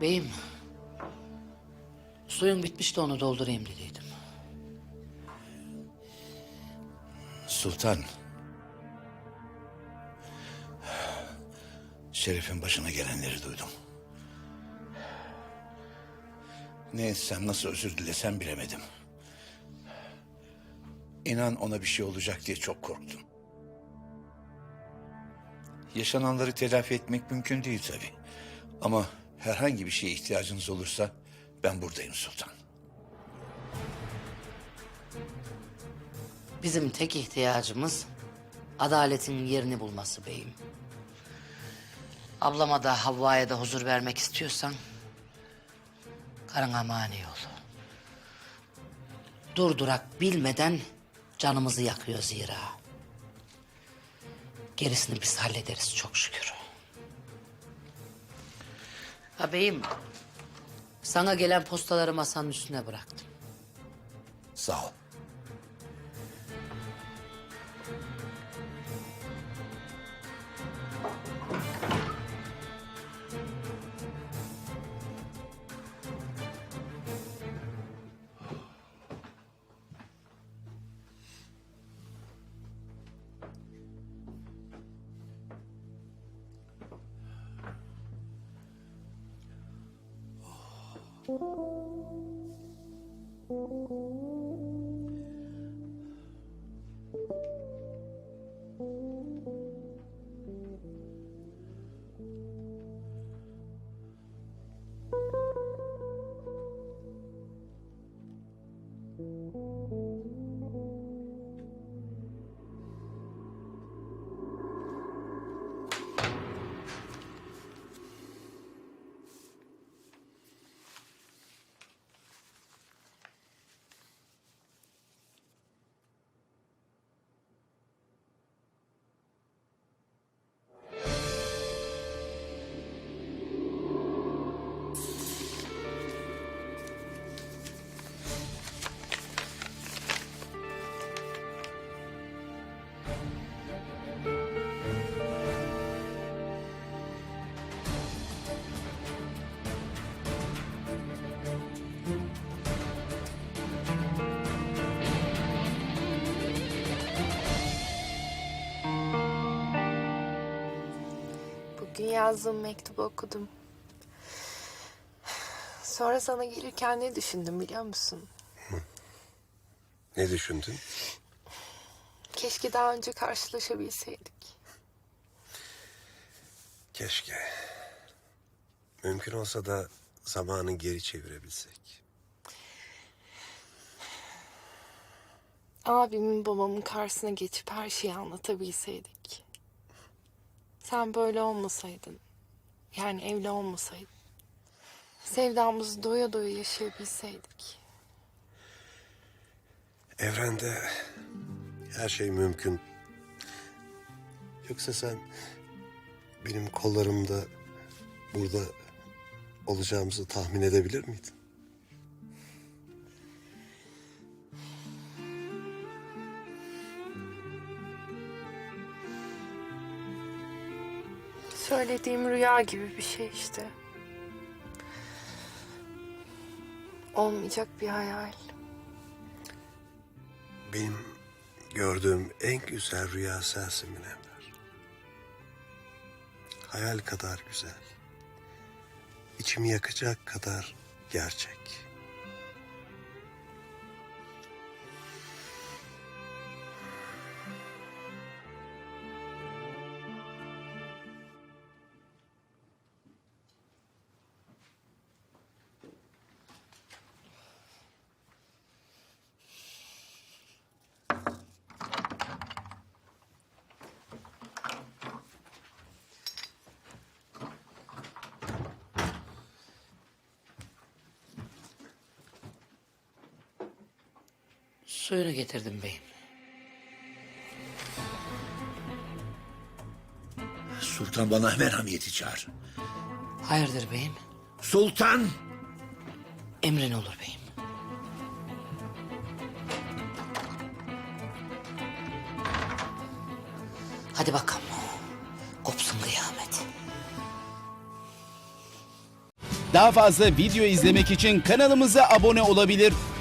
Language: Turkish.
Beyim, suyun bitmişti onu doldurayım dediydim. Sultan. Şerif'in başına gelenleri duydum. Ne etsem nasıl özür dilesem bilemedim. İnan ona bir şey olacak diye çok korktum. Yaşananları telafi etmek mümkün değil tabii. Ama herhangi bir şeye ihtiyacınız olursa ben buradayım Sultan. Bizim tek ihtiyacımız adaletin yerini bulması beyim. Ablama da Havva'ya da huzur vermek istiyorsan karına mani ol. Durdurak bilmeden canımızı yakıyor zira. Gerisini biz hallederiz çok şükür. Ha beyim, sana gelen postaları masanın üstüne bıraktım. Sağ ol. Thank you. Bugün yazdığım mektubu okudum. Sonra sana gelirken ne düşündüm biliyor musun? Ne düşündün? Keşke daha önce karşılaşabilseydik. Keşke. Mümkün olsa da zamanı geri çevirebilsek. Abimin babamın karşısına geçip her şeyi anlatabilseydik. Sen böyle olmasaydın. Yani evli olmasaydın. Sevdamızı doya doya yaşayabilseydik. Evrende her şey mümkün. Yoksa sen benim kollarımda burada olacağımızı tahmin edebilir miydin? Söylediğim rüya gibi bir şey işte. Olmayacak bir hayal. Benim gördüğüm en güzel rüya sensin Münevver. Hayal kadar güzel. İçimi yakacak kadar gerçek. Suyunu getirdim beyim. Sultan bana hemen hamiyeti çağır. Hayırdır beyim? Sultan! Emrin olur beyim. Hadi bakalım. Kopsun kıyamet. Daha fazla video izlemek için kanalımıza abone olabilir.